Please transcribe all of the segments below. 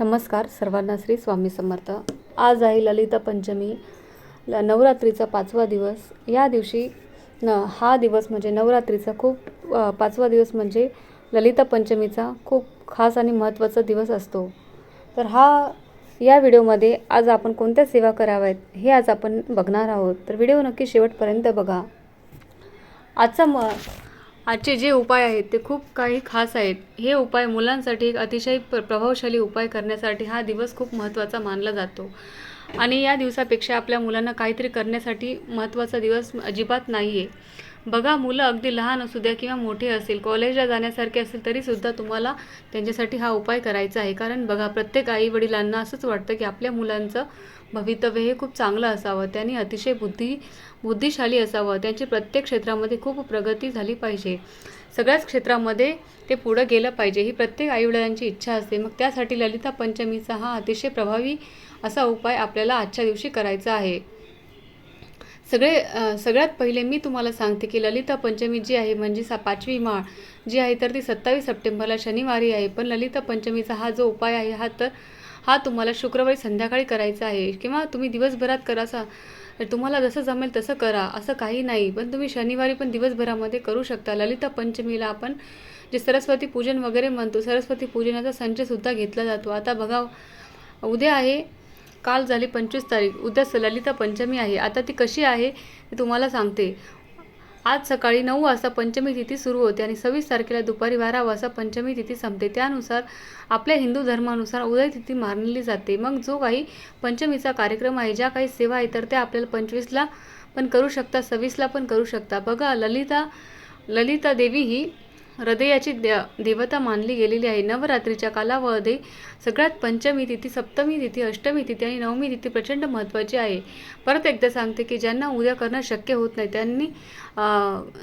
नमस्कार सर्वांना श्री स्वामी समर्थ. आज आहे ललिता पंचमी ल नवरात्रीचा पाचवा दिवस. या दिवशी न हा दिवस म्हणजे नवरात्रीचा खूप पाचवा दिवस म्हणजे ललिता पंचमीचा खूप खास आणि महत्त्वाचा दिवस असतो. तर हा या व्हिडिओमध्ये आज आपण कोणत्या सेवा कराव्यात हे आज आपण बघणार आहोत. तर व्हिडिओ नक्की शेवटपर्यंत बघा. आजचा म आजचे जे उपाय आहेत ते खूप काही खास आहेत. हे उपाय मुलांसाठी एक अतिशय प्र प्रभावशाली उपाय करण्यासाठी हा दिवस खूप महत्त्वाचा मानला जातो. आणि या दिवसापेक्षा आपल्या मुलांना काहीतरी करण्यासाठी महत्त्वाचा दिवस अजिबात नाही आहे बघा मुलं अगदी लहान असू द्या किंवा मोठे असेल कॉलेजला जाण्यासारखे असेल तरीसुद्धा तुम्हाला त्यांच्यासाठी हा उपाय करायचा आहे. कारण बघा प्रत्येक आई वडिलांना असंच वाटतं की आपल्या मुलांचं भवितव्य हे खूप चांगलं असावं. त्यांनी अतिशय बुद्धी बुद्धिशाली असावं. त्यांची प्रत्येक क्षेत्रामध्ये खूप प्रगती झाली पाहिजे. सगळ्याच क्षेत्रामध्ये ते पुढं गेलं पाहिजे ही प्रत्येक आईवडिलांची इच्छा असते. मग त्यासाठी ललिता पंचमीचा हा अतिशय प्रभावी असा उपाय आपल्याला आजच्या दिवशी करायचा आहे. सगळे सगळ्यात पहिले मी तुम्हाला सांगते की ललिता पंचमी जी आहे म्हणजे सा पाचवी माळ जी आहे तर ती सत्तावीस सप्टेंबरला शनिवारी आहे. पण ललिता पंचमीचा हा जो उपाय आहे हा तर हा तुम्हाला शुक्रवारी संध्याकाळी करायचा आहे. किंवा तुम्ही दिवसभरात करा सा तुम्हाला जसं जमेल तसं करा असं काही नाही. पण तुम्ही शनिवारी पण दिवसभरामध्ये करू शकता. ललिता पंचमीला आपण जे सरस्वती पूजन वगैरे म्हणतो सरस्वती पूजनाचा संचसुद्धा घेतला जातो. आता बघा उद्या आहे काल झाली पंचवीस तारीख उद्या स- ललिता पंचमी आहे. आता ती कशी आहे ते तुम्हाला सांगते. आज सकाळी नऊ वाजता पंचमी तिथी सुरू होते आणि सव्वीस तारखेला दुपारी बारा वाजता पंचमी तिथी संपते. त्यानुसार आपल्या हिंदू धर्मानुसार उदय तिथी मानली जाते. मग जो काही पंचमीचा कार्यक्रम आहे ज्या काही सेवा आहे तर त्या आपल्याला पंचवीसला पण करू शकता सव्वीसला पण करू शकता. बघा ललिता ललिता देवी ही हृदयाची दे देवता मानली गेलेली आहे. नवरात्रीच्या कालावधी सगळ्यात पंचमी तिथी सप्तमी तिथी अष्टमी तिथी आणि नवमी तिथी प्रचंड महत्त्वाची आहे. परत एकदा सांगते की ज्यांना उद्या करणं शक्य होत नाही त्यांनी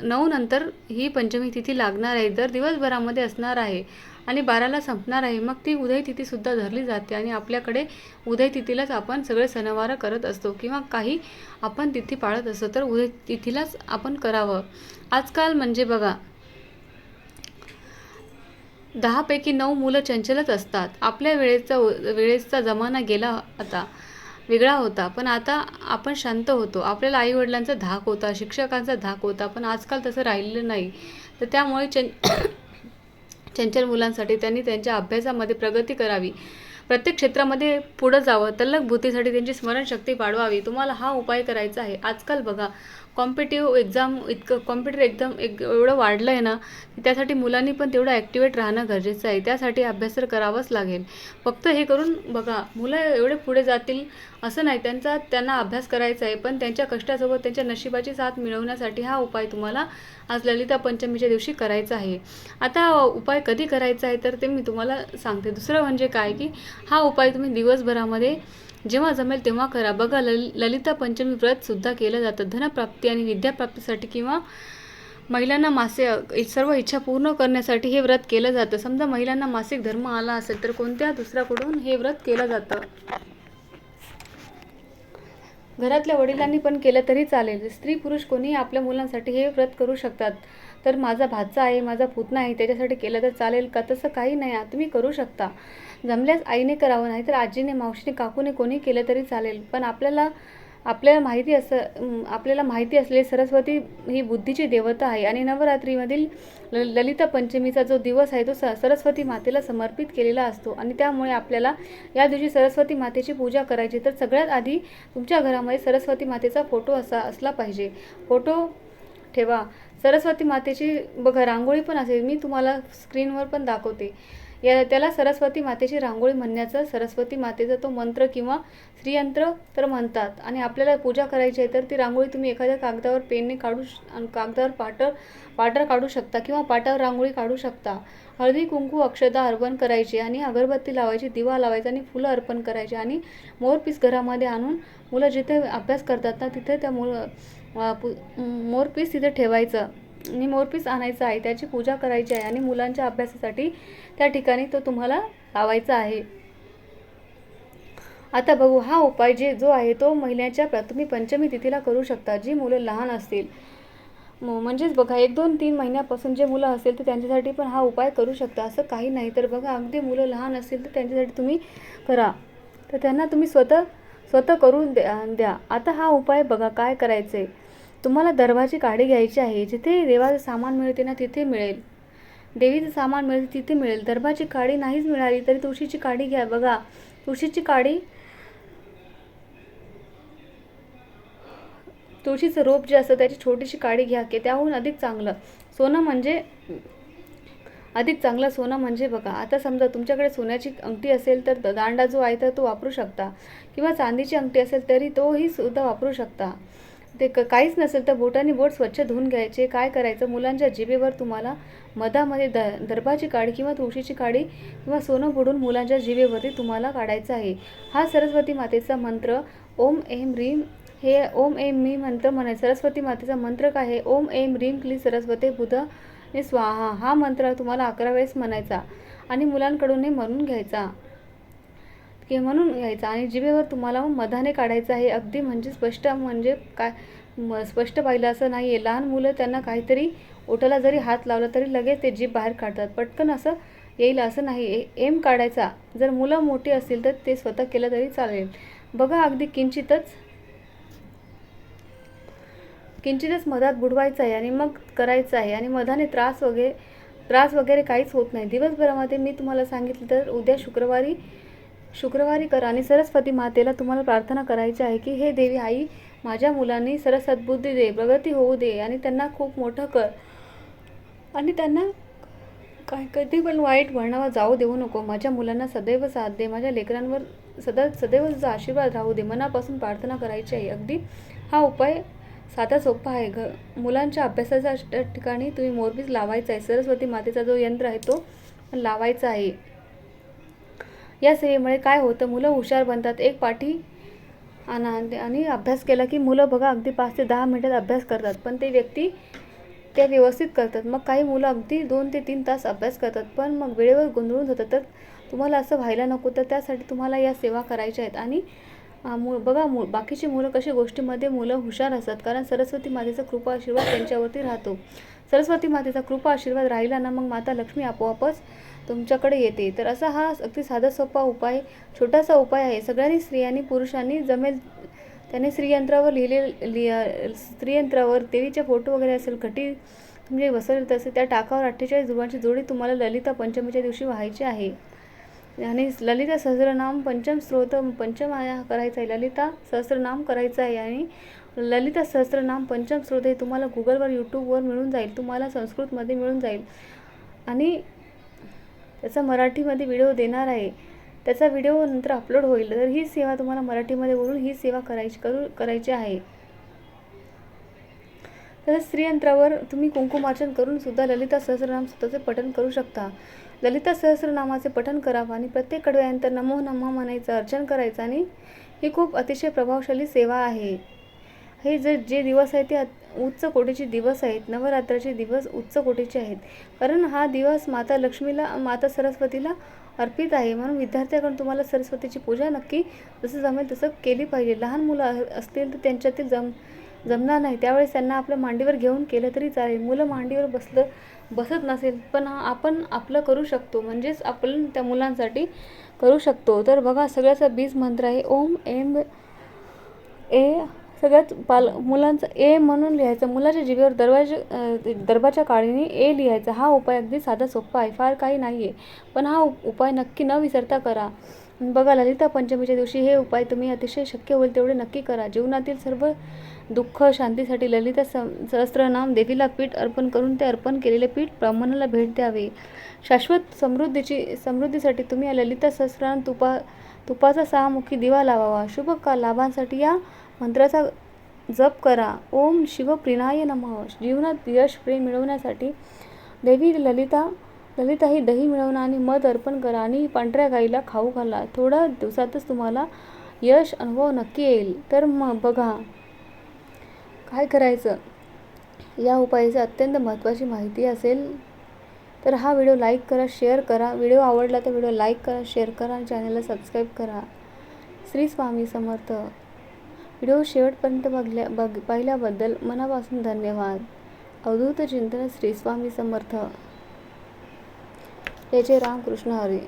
नऊ नंतर ही पंचमी तिथी लागणार आहे. दर दिवसभरामध्ये असणार आहे आणि बाराला संपणार आहे. मग ती उदय तिथीसुद्धा धरली जाते आणि आपल्याकडे उदय तिथीलाच आपण सगळे सणवार करत असतो किंवा काही आपण तिथी पाळत असतो. तर उदय तिथीलाच आपण करावं. आजकाल म्हणजे बघा दहापैकी नऊ मुलं चंचलच असतात. आपल्या वेळेचा वेळेचा जमाना गेला आता वेगळा होता. पण आता आपण शांत होतो. आपल्याला आईवडिलांचा धाक होता शिक्षकांचा धाक होता पण आजकाल तसं राहिलेलं नाही. तर त्यामुळे चं चंचल मुलांसाठी त्यांनी त्यांच्या अभ्यासामध्ये प्रगती करावी. प्रत्येक क्षेत्रामध्ये पुढं जावं. तल्लक बुद्धीसाठी त्यांची स्मरणशक्ती वाढवावी. तुम्हाला हा उपाय करायचा आहे. आजकाल बघा कॉम्पिटिव्ह एक्झाम इतकं कॉम्पिटिव्ह एक्झाम एक एवढं वाढलं आहे ना त्यासाठी मुलांनी पण तेवढं ॲक्टिवेट राहणं गरजेचं आहे. त्यासाठी अभ्यास तर करावाच लागेल. फक्त हे करून बघा मुलं एवढे पुढे जातील असं नाही. त्यांचा त्यांना अभ्यास करायचा आहे पण त्यांच्या कष्टासोबत त्यांच्या नशिबाची साथ मिळवण्यासाठी हा उपाय तुम्हाला आज ललिता पंचमीच्या दिवशी करायचा आहे. आता उपाय कधी करायचा आहे तर ते मी तुम्हाला सांगते. दुसरं म्हणजे काय की हा उपाय तुम्ही दिवसभरामध्ये जेव्हा जमेल तेव्हा करा. बघा लल ललिता पंचमी व्रतसुद्धा केलं जातं. धनप्राप्ती आणि विद्याप्राप्तीसाठी किंवा महिलांना मासे सर्व इच्छा पूर्ण करण्यासाठी हे व्रत केलं जातं. समजा महिलांना मासिक धर्म आला असेल तर कोणत्या दुसऱ्याकडून हे व्रत केलं जातं? घरातल्या वडिलांनी पण केलं तरी चालेल. स्त्री पुरुष कोणीही आपल्या मुलांसाठी हे व्रत करू शकतात. तर माझा भाचा आहे माझा पुतणा आहे त्याच्यासाठी केलं तर चालेल का? तसं काही नाही. तुम्ही करू शकता. जमल्यास आईने करावं नाही तर आजीने मावशीने काकूने कोणी केलं तरी चालेल. पण आपल्याला आपल्याला माहिती असं आपल्याला माहिती असलेली सरस्वती ही बुद्धीची देवता आहे. आणि नवरात्रीमधील ल ललिता पंचमीचा जो दिवस आहे तो स सरस्वती मातेला समर्पित केलेला असतो. आणि त्यामुळे आपल्याला या दिवशी सरस्वती मातेची पूजा करायची. तर सगळ्यात आधी तुमच्या घरामध्ये सरस्वती मातेचा फोटो असा असला पाहिजे. फोटो ठेवा. सरस्वती मातेची बघा रांगोळी पण असेल. मी तुम्हाला स्क्रीनवर पण दाखवते. या त्याला सरस्वती मातेची रांगोळी म्हणण्याचं सरस्वती मातेचा तो मंत्र किंवा श्रीयंत्र तर म्हणतात. आणि आपल्याला पूजा करायची आहे तर ती रांगोळी तुम्ही एखाद्या कागदावर पेनने काढू श- कागदावर पाटर पाटर काढू शकता किंवा पाटावर रांगोळी काढू शकता. हळदी कुंकू अक्षदा अर्पण करायची आणि अगरबत्ती लावायची दिवा लावायचा आणि फुलं अर्पण करायची आणि मोरपीस घरामध्ये आणून मुलं जिथे अभ्यास करतात ना तिथे त्या मुलं पु- मोरपीस तिथे ठेवायचं. आणि मोरपीस आणायचं आहे त्याची पूजा करायची आहे आणि मुलांच्या अभ्यासासाठी त्या ठिकाणी तो तुम्हाला लावायचा आहे. आता बघू हा उपाय जे जो आहे तो महिन्याच्या तुम्ही पंचमी तिथीला करू शकता जी मुलं लहान असतील. म- म्हणजेच बघा एक दोन तीन महिन्यापासून जे मुलं असेल तर त्यांच्यासाठी पण हा उपाय करू शकता असं काही नाही. तर बघा अगदी मुलं लहान असतील तर त्यांच्यासाठी तुम्ही करा. तर त्यांना तुम्ही स्वतः स्वतः करून द्या द्या. आता हा उपाय बघा काय करायचं आहे तुम्हाला दरबारची गाडी घ्यायची आहे जिथे देवाचं सामान मिळते ना तिथे मिळेल. देवीचं सामान मिळेल तिथे मिळेल. दरबारची काडी नाहीच मिळाली तरी तुळशीची काडी घ्या. बघा तुळशीची काडी तुळशीचं रोप जे असतं त्याची छोटीशी काडी घ्या की त्याहून अधिक चांगलं. सोनं म्हणजे अधिक चांगलं सोनं म्हणजे बघा. आता समजा तुमच्याकडे सोन्याची अंगठी असेल तर द- दांडा जो आहे तर तो वापरू शकता. किंवा चांदीची अंगठी असेल तरी तोही सुद्धा वापरू शकता. ते क काहीच नसेल तर बोटाने बोट स्वच्छ धुवून घ्यायचे. काय करायचं? मुलांच्या जिभेवर तुम्हाला मधामध्ये द दर्भाची काडी किंवा तुळशीची काडी किंवा सोनं बुडून मुलांच्या जिभेवरती तुम्हाला काढायचं आहे. हा सरस्वती मातेचा मंत्र. ओम एम रीम हे ओम एम मी मंत्र म्हणायचं सरस्वती मातेचा मंत्र काय आहे? ओम एम रीम क्ली सरस्वती बुध स्वाहा. हा मंत्र तुम्हाला अकरा वेळेस म्हणायचा आणि मुलांकडून म्हणून घ्यायचा. की म्हणून घ्यायचा आणि जिभेवर तुम्हाला मधाने काढायचं आहे. अगदी म्हणजे स्पष्ट म्हणजे काय म- स्पष्ट पाहिलं असं नाही आहे लहान मुलं त्यांना काहीतरी ओटाला जरी हात लावला तरी लगेच ते जीभ बाहेर काढतात. पटकन असं येईल असं नाही. ए- एम काढायचा. जर मुलं मोठी असतील तर ते स्वतः केलं तरी चालेल. बघा अगदी किंचितच किंचितच मधात बुडवायचं आहे आणि मग करायचं आहे आणि मधाने त्रास वगैरे त्रास वगैरे काहीच होत नाही. दिवसभरामध्ये मी तुम्हाला सांगितलं तर उद्या शुक्रवारी शुक्रवारी करा आणि सरस्वती मातेला तुम्हाला प्रार्थना करायची आहे की हे देवी आई माझ्या मुलांनी सरस सद्बुद्धी दे प्रगती होऊ दे आणि त्यांना खूप मोठं कर. आणि त्यांना काय कधी पण वाईट वळणावर जाऊ देऊ नको. माझ्या मुलांना सदैव साथ दे माझ्या लेकरांवर सदा सदैव आशीर्वाद राहू दे. मनापासून प्रार्थना करायची आहे. अगदी हा उपाय साधा सोपा आहे. घ मुलांच्या अभ्यासाच्या ठिकाणी तुम्ही मोरबीज लावायचा आहे. सरस्वती मातेचा जो यंत्र आहे तो लावायचा आहे. या सेवेमुळे काय होतं मुलं हुशार बनतात. एक पाठी आणि आणि अभ्यास केला की मुलं बघा अगदी पाच ते दहा मिनिटात अभ्यास करतात. पण ते व्यक्ती त्या व्यवस्थित करतात. मग काही मुलं अगदी दोन ते तीन तास अभ्यास करतात पण मग वेळेवर गोंधळून जातात. तर तुम्हाला असं व्हायला नको. तर त्यासाठी तुम्हाला या सेवा करायच्या आहेत. आणि मु बघा मु बाकीची मुलं कशी गोष्टीमध्ये मुलं हुशार असतात. कारण सरस्वती मातेचा कृपा आशीर्वाद त्यांच्यावरती राहतो. सरस्वती मातेचा कृपा आशीर्वाद राहिला ना मग माता लक्ष्मी आपोआपच तुमच्याकडे येते. तर असा हा अगदी साधा सोपा उपाय छोटासा उपाय आहे. सगळ्यांनी स्त्रियांनी पुरुषांनी जमेल. त्याने स्त्रीयंत्रावर लिहिले लिहा स्त्रीयंत्रावर देवीचे फोटो वगैरे असेल घटी म्हणजे बसवले असेल त्या टाकावर अठ्ठेचाळीस ध्रुवांची जोडी तुम्हाला ललिता पंचमीच्या दिवशी व्हायची आहे. आणि ललिता सहस्रनाम पंचम स्रोत पंचम करायचं करायचा आहे. ललिता सहस्रनाम करायचं आहे. आणि ललिता सहस्रनाम पंचम स्रोत हे तुम्हाला गुगलवर यूट्यूबवर मिळून जाईल. तुम्हाला संस्कृतमध्ये मिळून जाईल. आणि त्याचा मराठीमध्ये व्हिडिओ देणार आहे. त्याचा व्हिडिओ नंतर अपलोड होईल. तर ही सेवा तुम्हाला मराठीमध्ये बोलून ही सेवा करायची करू करायची आहे. तसंच स्त्रीयंत्रावर तुम्ही कुंकुमार्चन करून सुद्धा ललिता सहस्रनाम स्वतःचे पठन करू शकता. ललिता सहस्रनामाचे पठन करावं आणि प्रत्येक कडव्यानंतर नमो नमः म्हणायचं अर्चन करायचं आणि ही खूप अतिशय प्रभावशाली सेवा आहे. हे जे जे दिवस आहे ते उच्च कोटीचे दिवस आहेत नवरात्राचे दिवस उच्च कोटीचे आहेत. कारण हा दिवस माता लक्ष्मीला माता सरस्वतीला अर्पित आहे. म्हणून विद्यार्थ्याकडून तुम्हाला सरस्वतीची पूजा नक्की जसं जमेल तसं केली पाहिजे. लहान मुलं असतील तर त्यांच्यातील जम जमणार नाही. त्यावेळेस त्यांना आपल्या मांडीवर घेऊन केलं तरी चालेल. मुलं मांडीवर बसलं बसत नसेल पण आपण आपलं करू शकतो. म्हणजेच आपण त्या मुलांसाठी करू शकतो. तर बघा सगळ्याचा बीज मंत्र आहे. ओम एम ए सगळ्यात पाल मुलांचं ए म्हणून लिहायचं मुलाच्या जिभेवर दरवाजे दरबाच्या काळीने ए लिहायचा हा उपाय अगदी साधा सोपा आहे फार काही नाही आहे पण हा उप- उपाय नक्की न विसरता करा. बघा ललिता पंचमीच्या दिवशी हे उपाय तुम्ही अतिशय शक्य होईल तेवढे नक्की करा. जीवनातील सर्व दुःख शांतीसाठी ललिता सहस्त्रनाम देवीला पीठ अर्पण करून ते अर्पण केलेले पीठ ब्राह्मणाला भेट द्यावे. शाश्वत समृद्धीची समृद्धीसाठी तुम्ही या ललिता सहस्त्रनाम तुपा तुपाचा सहामुखी दिवा लावावा. शुभ का लाभांसाठी या मंत्राचा जप करा. ओम शिवप्रिनाय नमः. जीवनात यश प्रेम मिळवण्यासाठी देवी ललिता ललिता ही दही मिळवणं आणि मध अर्पण करा आणि पांढऱ्या गाईला खाऊ घाला. थोड्या दिवसातच तुम्हाला यश अनुभव नक्की येईल. तर मग बघा काय करायचं? या उपायाची अत्यंत महत्त्वाची माहिती असेल तर हा व्हिडिओ लाईक करा शेअर करा. व्हिडिओ आवडला तर व्हिडिओ लाईक करा शेअर करा आणि चॅनलला सबस्क्राईब करा. श्री स्वामी समर्थ. व्हिडिओ शेवटपर्यंत बघल्या बघ पाहिल्याबद्दल मनापासून धन्यवाद. अवधूत चिंतन श्री स्वामी समर्थ. याचे रामकृष्ण हरी.